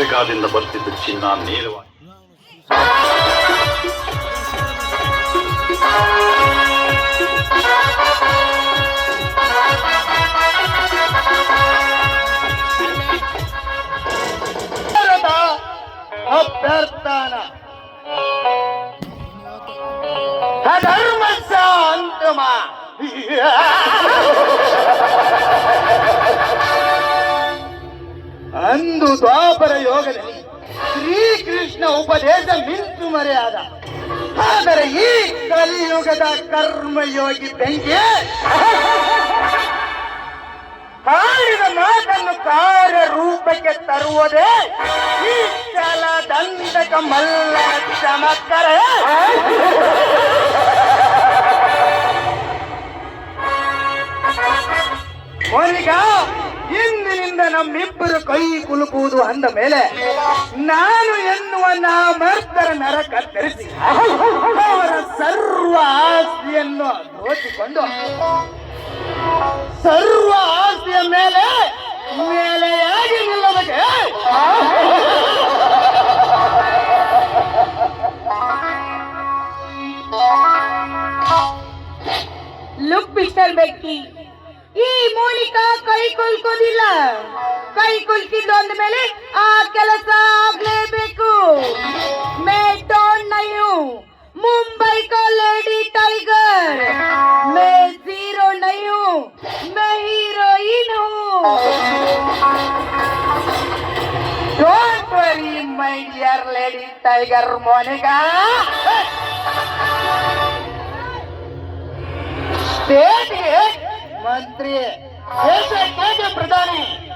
ರಷ್ಯಾದಿಂದ ಬರ್ತಿದ್ದ ಚಿನ್ನ ನೇರವಾಗಿ. ಅಭ್ಯರ್ಥಾನ. ಅಧರ್ಮಸ್ಯ ಅಂತಮ ದ್ವಾಪರ ಯೋಗದಲ್ಲಿ ಶ್ರೀಕೃಷ್ಣ ಉಪದೇಶ ಮಿಂಚು ಮರೆಯಾದ. ಆದರೆ ಈ ಕಲಿಯುಗದ ಕರ್ಮಯೋಗಿ ಬೆಂಕಿ ಹಾಡಿದ ಮಾತನ್ನು ಕಾರ್ಯರೂಪಕ್ಕೆ ತರುವುದೇ ಈ ಚಲ ದಂಡಕ ಮಲ್ಲ ಚಮತ್ಕಾರ. ಇಂದಿನಿಂದ ನಮ್ಮಿಬ್ಬರು ಕೈ ಕುಲುಕುವುದು ಅಂದ ಮೇಲೆ, ನಾನು ಎನ್ನುವ ನಾಮರ್ತರ ನರ ಕತ್ತರಿಸಿ ಅವರ ಸರ್ವ ಆಸ್ತಿಯನ್ನು ದೋಚಿಕೊಂಡು, ಸರ್ವ ಆಸ್ತಿಯ ಮೇಲೆ ಮೇಲೆಯಾಗಿ ನಿಲ್ಲದಕ್ಕೆ ಲುಕ್ ಮಿಸ್ಟರ್ ಬೆಕ್ಕಿ ಈ ಮೂಲಿಕ ಕೈ ಕುಲ್ಕೋದಿಲ್ಲ. ಕೈ ಕುಲ್ಕಿದ್ದು ಮೇಲೆ ಆ ಕೆಲಸ ಆಗ್ಲೇಬೇಕು. ಮೇ ಡೋಂಟ್ ನಯು ಮುಂಬೈ ಕಾ ಲೇಡಿ ಟೈಗರ್. ಮೇ ಝೀರೋ ನೈಯು May heroine don't worry my dear lady tiger Monica ಸ್ಟೇಟ್ಗೆ मंत्री देश के प्रधानमंत्री